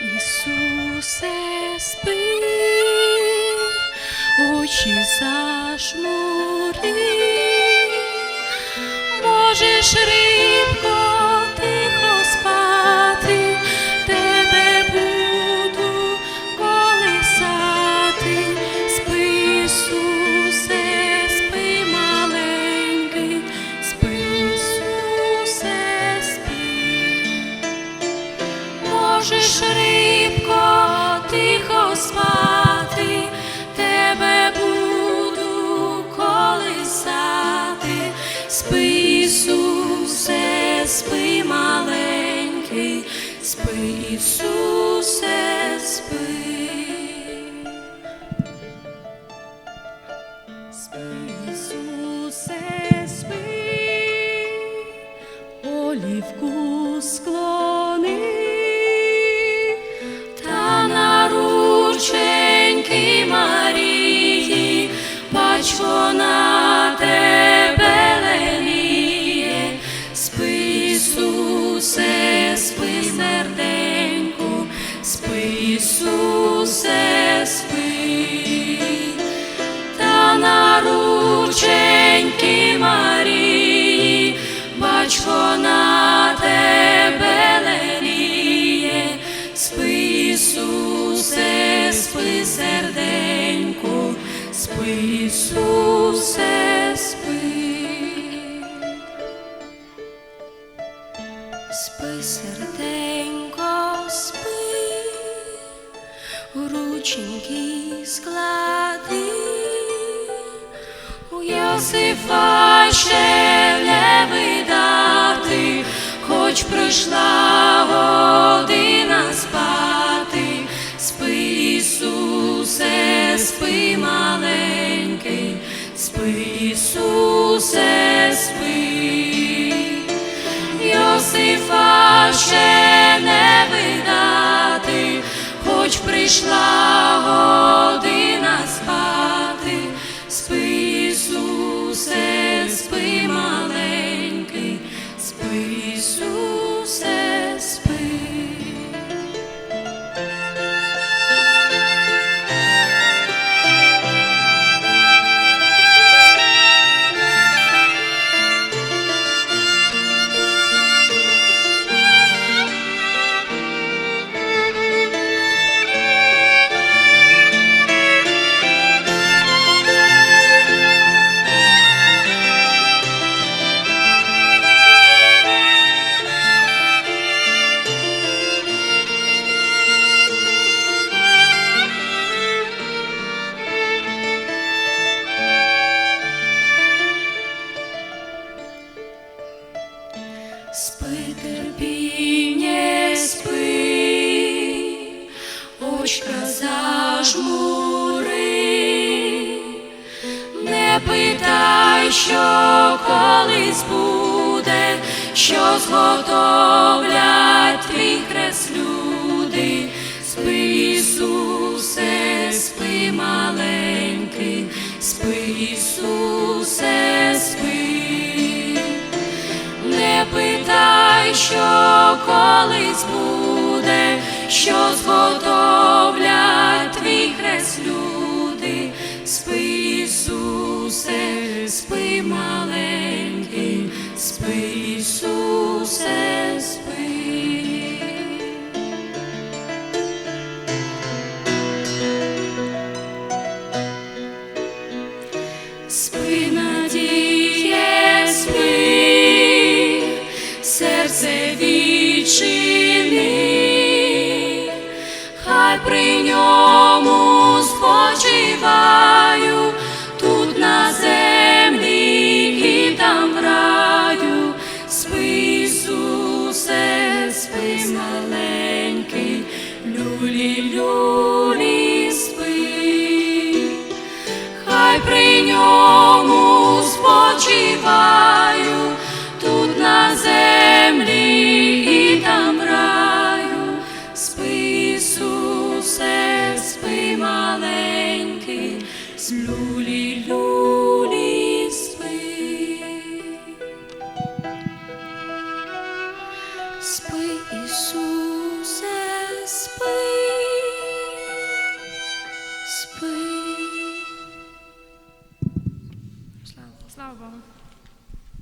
Ісусе, спи, очі зажмури, можеш рибко Ісусе, спи. Ісусе, спи, олівку склони, Спи, серденько, спи, рученьки склади, у Йосифа ще не видати, хоч прийшла година спати, спи, Ісусе, спи, маленький, спи, Ісусе, Спи, терпіння, спи, очка зажмури, не питай, що колись буде, що зготовлять твій хрест люди. Спи, Ісусе, спи, маленький, спи, що колись буде, що зготовлять твій хрест люди, спи, Ісусе, спи, маленький, спи, Ісусе, спочиваю тут на землі і там в раю. Спи, Ісусе, спи, маленький, люлі, люлі, спи хай при ньому спочиваю Місяць люлі люлі спи, спи, Ісусе. Слава Богу.